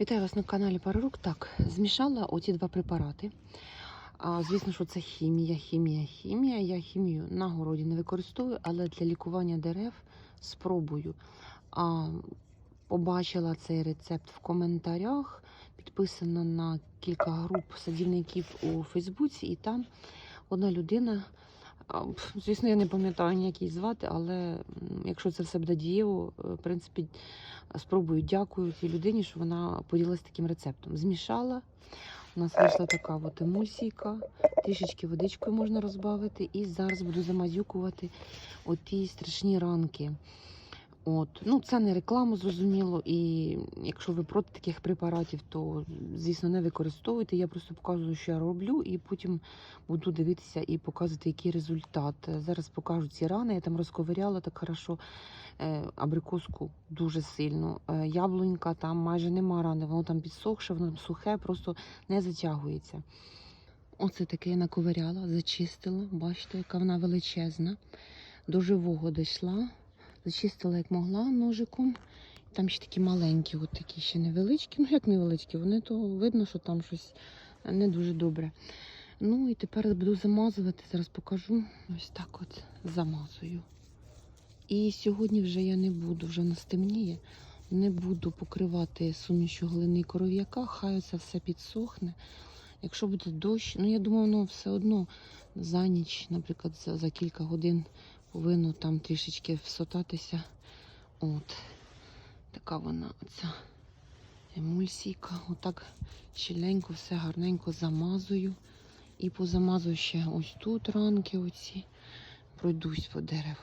Вітаю вас на каналі Парарук. Так, змішала оці два препарати. А, звісно, що це хімія, хімія, хімія. Я хімію на городі не використовую, але для лікування дерев спробую. А, побачила цей рецепт в коментарях. Підписана на кілька груп садівників у Фейсбуці, і там одна людина. Звісно, я не пам'ятаю ніяк звати, але якщо це все буде дієво, е, в принципі, спробую дякую цій людині, що вона поділилася таким рецептом. Змішала. У нас вийшла така от емульсійка, трішечки водичкою можна розбавити. І зараз буду замазюкувати оті страшні ранки. От. Ну, це не реклама, зрозуміло. І якщо ви проти таких препаратів, то звісно не використовуйте. Я просто показую, що я роблю, і потім буду дивитися і показувати, який результат. Зараз покажу ці рани. Я там розковиряла так хорошо е, абрикоску дуже сильно. Е, яблунька там майже нема рани, воно там підсохше, воно там сухе, просто не затягується. Оце таке я наковиряла, зачистила. Бачите, яка вона величезна. До живого дійшла. Зачистила як могла ножиком. Там ще такі маленькі, от такі ще невеличкі. Ну, як невеличкі, вони то видно, що там щось не дуже добре. Ну і тепер буду замазувати. Зараз покажу. Ось так от замазую. І сьогодні вже я не буду, вже нас темніє. Не буду покривати сумішю глини коров'яка, хай це все підсохне. Якщо буде дощ, ну я думаю, воно все одно за ніч, наприклад, за, за кілька годин повинно там трішечки всотатися. От така вона оця емульсійка. Отак щеленько, все гарненько замазую. І позамазую ще ось тут ранки оці. Пройдусь по дереву.